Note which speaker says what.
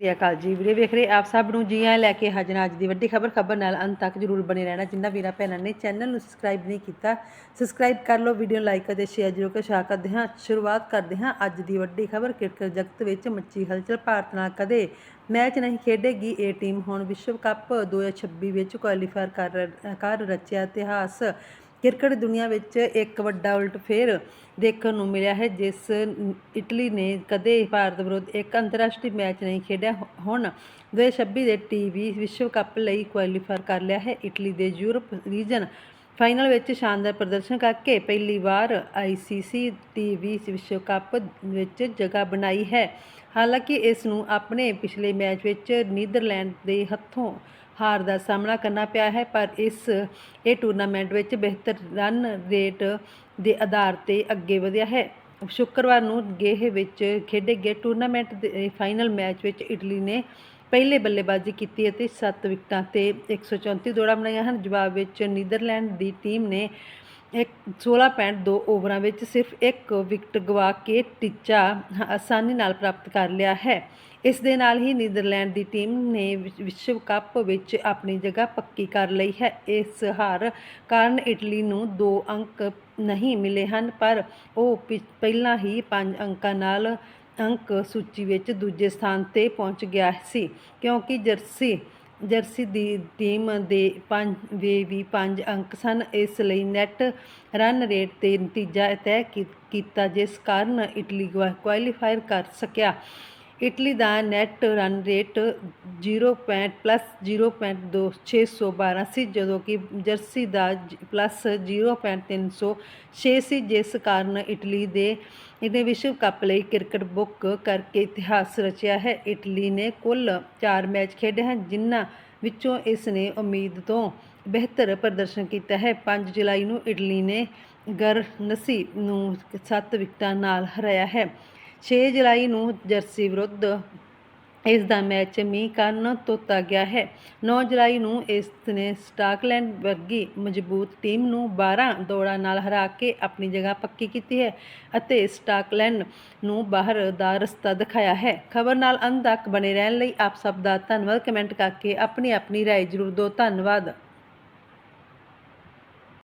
Speaker 1: ਸਤਿ ਸ਼੍ਰੀ ਅਕਾਲ ਜੀ। ਵੀਡੀਓ ਵੇਖ ਰਹੇ ਆਪ ਸਭ ਨੂੰ ਜੀ ਆਇਆਂ ਲੈ ਕੇ ਹਾਜ਼ਰ ਅੱਜ ਦੀ ਵੱਡੀ ਖਬਰ। ਖਬਰ ਨਾਲ ਅੰਤ ਤੱਕ ਜਰੂਰ ਬਣੇ ਰਹਿਣਾ। ਜਿੰਨਾ ਵੀਰਾਂ, ਭੈਣਾਂ ਨੇ ਚੈਨਲ ਨੂੰ ਸਬਸਕ੍ਰਾਈਬ ਨਹੀਂ ਕੀਤਾ ਸਬਸਕ੍ਰਾਈਬ ਕਰ ਲਓ ਵੀਡੀਓ ਲਾਈਕ ਅਤੇ ਸ਼ੇਅਰ ਜ਼ਰੂਰ ਕਰ। ਸ਼ਾ ਕਰਦੇ ਹਾਂ, ਸ਼ੁਰੂਆਤ ਕਰਦੇ ਹਾਂ ਅੱਜ ਦੀ ਵੱਡੀ ਖਬਰ। ਕ੍ਰਿਕਟ ਜਗਤ ਵਿੱਚ ਮੱਚੀ ਹਲਚਲ, ਭਾਰਤ ਨਾਲ ਕਦੇ ਮੈਚ ਨਹੀਂ ਖੇਡੇਗੀ ਇਹ ਟੀਮ ਹੁਣ ਵਿਸ਼ਵ ਕੱਪ 2026 ਵਿੱਚ ਕੁਆਲੀਫਾਇਰ ਕਰ ਕਰ ਰਚਿਆ ਇਤਿਹਾਸ। ਕ੍ਰਿਕਟ ਦੁਨੀਆ ਵਿੱਚ ਇੱਕ ਵੱਡਾ ਉਲਟਫੇਰ ਦੇਖਣ ਨੂੰ ਮਿਲਿਆ ਹੈ, ਜਿਸ ਇਟਲੀ ਨੇ ਕਦੇ ਭਾਰਤ ਵਿਰੁੱਧ ਇੱਕ ਅੰਤਰਰਾਸ਼ਟਰੀ ਮੈਚ ਨਹੀਂ ਖੇਡਿਆ ਹੁਣ 2026 ਦੇ ਟੀਵੀ ਵਿਸ਼ਵ ਕੱਪ ਲਈ ਕੁਆਲੀਫਾਇਰ ਕਰ ਲਿਆ ਹੈ। ਇਟਲੀ ਦੇ ਯੂਰਪ ਰੀਜਨ ਫਾਈਨਲ ਵਿੱਚ ਸ਼ਾਨਦਾਰ ਪ੍ਰਦਰਸ਼ਨ ਕਰਕੇ ਪਹਿਲੀ ਵਾਰ ਆਈਸੀਸੀ ਟੀਵੀ ਵਿਸ਼ਵ ਕੱਪ ਵਿੱਚ ਜਗ੍ਹਾ ਬਣਾਈ ਹੈ। ਹਾਲਾਂਕਿ ਇਸ ਨੂੰ ਆਪਣੇ ਪਿਛਲੇ ਮੈਚ ਵਿੱਚ ਨੀਦਰਲੈਂਡ ਦੇ ਹੱਥੋਂ ਹਾਰ ਦਾ ਸਾਹਮਣਾ ਕਰਨਾ ਪਿਆ ਹੈ, ਪਰ ਇਸ, ਇਹ ਟੂਰਨਾਮੈਂਟ ਵਿੱਚ ਬਿਹਤਰ ਰਨ ਰੇਟ ਦੇ ਆਧਾਰ ਤੇ ਅੱਗੇ ਵਧਿਆ ਹੈ। ਸ਼ੁੱਕਰਵਾਰ ਨੂੰ ਗੇਹ ਵਿੱਚ ਖੇਡੇ ਗਏ ਟੂਰਨਾਮੈਂਟ ਦੇ ਫਾਈਨਲ ਮੈਚ ਵਿੱਚ ਇਟਲੀ ਨੇ ਪਹਿਲੇ ਬੱਲੇਬਾਜ਼ੀ ਕੀਤੀ ਅਤੇ 7 ਵਿਕਟਾਂ ਤੇ 134 ਦੌੜਾਂ ਬਣਾਈਆਂ ਹਨ। ਜਵਾਬ ਵਿੱਚ ਨੀਦਰਲੈਂਡ ਦੀ ਟੀਮ ਨੇ ਇੱਕ 16.2 ਓਵਰਾਂ ਵਿੱਚ ਸਿਰਫ ਇੱਕ ਵਿਕਟ ਗਵਾ ਕੇ ਟੀਚਾ ਆਸਾਨੀ ਨਾਲ ਪ੍ਰਾਪਤ ਕਰ ਲਿਆ ਹੈ। ਇਸ ਦੇ ਨਾਲ ਹੀ ਨੀਦਰਲੈਂਡ ਦੀ ਟੀਮ ਨੇ ਵਿਸ਼ਵ ਕੱਪ ਵਿੱਚ ਆਪਣੀ ਜਗ੍ਹਾ ਪੱਕੀ ਕਰ ਲਈ ਹੈ। ਇਸ ਹਾਰ ਕਾਰਨ ਇਟਲੀ ਨੂੰ 2 ਅੰਕ ਨਹੀਂ ਮਿਲੇ ਹਨ, ਪਰ ਉਹ ਪਿ- ਪਹਿਲਾਂ ਹੀ 5 ਅੰਕਾਂ ਨਾਲ ਅੰਕ ਸੂਚੀ ਵਿੱਚ ਦੂਜੇ ਸਥਾਨ ਤੇ ਪਹੁੰਚ ਗਿਆ ਸੀ, ਕਿਉਂਕਿ ਜਰਸੀ ਜਰਸੀ ਦੀ ਟੀਮ ਦੇ ਪੰਜ ਵੇ ਵੀ 5 ਅੰਕ ਸਨ। ਇਸ ਲਈ ਨੈਟ ਰਨ ਰੇਟ ਤੇ ਨਤੀਜਾ ਤੈਅ ਕੀ- ਕੀਤਾ, ਜਿਸ ਕਾਰਨ ਇਟਲੀ ਕੁਆ- ਕੁਆਲੀਫਾਇਰ ਕਰ ਸਕਿਆ। ਇਟਲੀ ਦਾ ਨੈੱਟ ਰਨ ਰੇਟ 0. ਪਲੱਸ 0.2612 ਸੀ ਜਦੋਂ ਕਿ ਜਰਸੀ ਦਾ ਜ- ਪਲੱਸ 0.306 ਸੀ ਜਿਸ ਕਾਰਨ ਇਟਲੀ ਦੇ ਇਹਨੇ ਵਿਸ਼ਵ ਕੱਪ ਲਈ ਕ੍ਰਿਕਟ ਬੁੱਕ ਕਰਕੇ ਇਤਿਹਾਸ ਰਚਿਆ ਹੈ ਇਟਲੀ ਨੇ ਕੁੱਲ 4 ਮੈਚ ਖੇਡੇ ਹਨ, ਜਿਨ੍ਹਾਂ ਵਿੱਚੋਂ ਇਸ ਨੇ ਉਮੀਦ ਤੋਂ ਬਿਹਤਰ ਪ੍ਰਦਰਸ਼ਨ ਕੀਤਾ ਹੈ 5 ਜੁਲਾਈ ਨੂੰ ਇਟਲੀ ਨੇ ਗਰਨਸੀ ਨੂੰ 7 ਵਿਕਟਾਂ ਨਾਲ ਹਰਾਇਆ ਹੈ 6 ਜੁਲਾਈ ਨੂੰ ਜਰਸੀ ਵਿਰੁੱਧ ਇਸ ਦਾ ਮੈਚ ਮੀਂਹ ਕਾਰਨ ਧੋਤਾ ਗਿਆ ਹੈ। 9 ਜੁਲਾਈ ਨੂੰ ਇਸ ਨੇ ਸਟਾਕਲੈਂਡ ਵਰਗੀ ਮਜ਼ਬੂਤ ਟੀਮ ਨੂੰ 12 ਦੌੜਾਂ ਨਾਲ ਹਰਾ ਕੇ ਆਪਣੀ ਜਗ੍ਹਾ ਪੱਕੀ ਕੀਤੀ ਹੈ ਅਤੇ ਸਟਾਕਲੈਂਡ ਨੂੰ ਬਾਹਰ ਦਾ ਰਸਤਾ ਦਿਖਾਇਆ ਹੈ। ਖਬਰ ਨਾਲ ਅੰਤ ਤੱਕ ਬਣੇ ਰਹਿਣ ਲਈ ਆਪ ਸਭ ਦਾ ਧੰਨਵਾਦ। ਕਮੈਂਟ ਕਰਕੇ ਆਪਣੀ ਆਪਣੀ ਰਾਏ ਜ਼ਰੂਰ ਦਿਓ। ਧੰਨਵਾਦ।